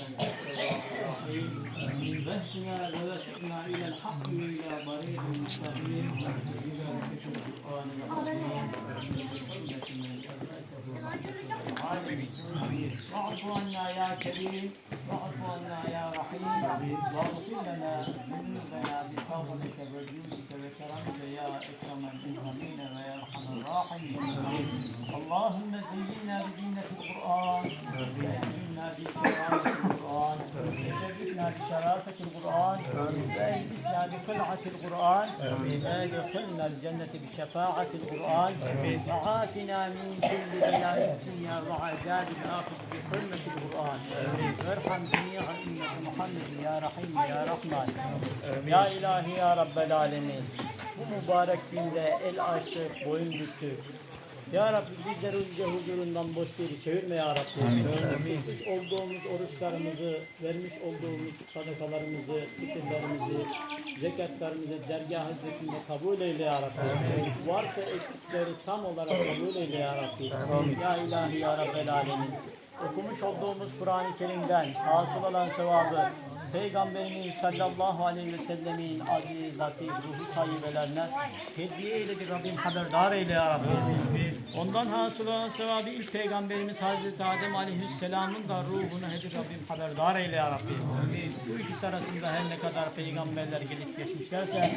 الرحيم واهدنا ووفقنا إلى الحق وإلى طريق مستقيم برحمتك القرآن العظيم بحرمة من أرسلته رحمة العالمين واعف عنا يا كريم واعف عنا يا رحيم واغفر لنا ذنوبنا بفضلك وجودك وكرمك يا اكرم الاكرمين ويا ارحم الراحمين اللهم زينا بزينة بشرافة القرآن وألبسنا بقلعة القرآن وادخلنا الجنة بشفاعة القرآن وعافنا من كل بلاء الدنيا وعذاب الآخرة بحرمة القرآن وارحم جميع أمة محمد يا رحيم يا رحمن Ya ilahi ya Rabbel alemin. Bu mübarek günde el açtık, boyun büktük. Ya Rabbi bizleri yüce huzurundan boş geri çevirme ya Rabbi. Tutmuş olduğumuz oruçlarımızı, vermiş olduğumuz sadakalarımızı, fitirlerimizi, zekatlarımızı dergah hizmetinde kabul eyle ya Rabbi. Varsa eksikleri tam olarak kabul eyle ya Rabbi. Ya ilahi ya Rabbel alemin. Okumuş olduğumuz Kur'an-ı Kerim'den hasıl olan sevabı Peygamberimiz sallallahu aleyhi ve sellemin aziz, latif, ruhu tayyibelerine hediye eyledi Rabbim haberdar eyle ya Rabbi. Ondan hasıl olan sevabı ilk Peygamberimiz Hazreti Adem aleyhisselamın da ruhuna hedi Rabbim haberdar eyle ya Rabbi. Bu ikisi arasında her ne kadar peygamberler gelip geçmişlerse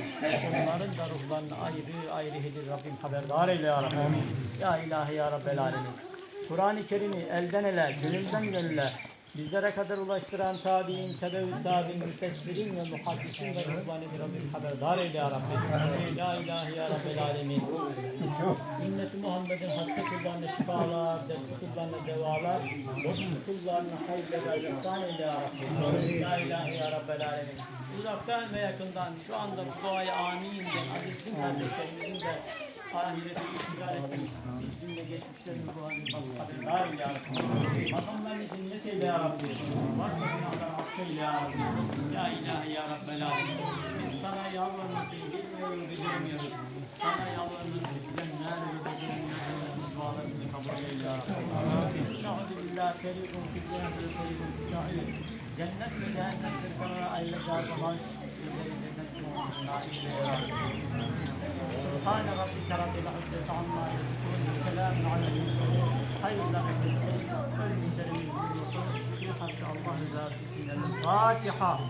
onların da ruhlarını ayrı ayrı hedi Rabbim haberdar eyle ya Rabbi. Ya ilahi ya Rabbel alemin. Kur'an-ı Kerim'i elden ele, gönülden gönüle bizlere kadar ulaştıran tabi'in, tebevü tabi'in, müfessirin ve muhaddisin ve ruhbaneti Rabbim haberdar eyle ya Rabbi. Ya ilahi ya Rabbel alemin. Ümmeti Muhammed'in hasta kullarına şifalar, dertli kullarına devalar, bozuk kullarına hayırlar ve ihsan eyle ya Rabbi. Ya ilahi ya Rabbel alemin. Uzaktan ve yakından şu anda bu duaya amin de aziz din kardeşlerimizin de ahireti iktidar etmiş. Bizimle geçmişlerin bu halini haberdar ya Rabbi. Makamlarını cennet eyle ya Rabbi. Varsa günahlar affeyle ya Rabbi. Ya ilahi ya Rabbel alemin. Biz sana yalvarmasını bilmiyoruz, beceremiyoruz. Sana yalvarmasını bilenler ve beceremiyoruz. Dualarını kabul eyle ya Rabbi. Estağfirullah. Cennet ve ferikun fis sa'ir. Cennet ve cehennem kırkalara ayrılacağı zaman cennet muhabbetine ayrılacağı ya Rabbi. سبحان ربك رب العزة عما يصفون وسلام على المرسلين خير لك المسلمين في حق الله رضا الفاتحة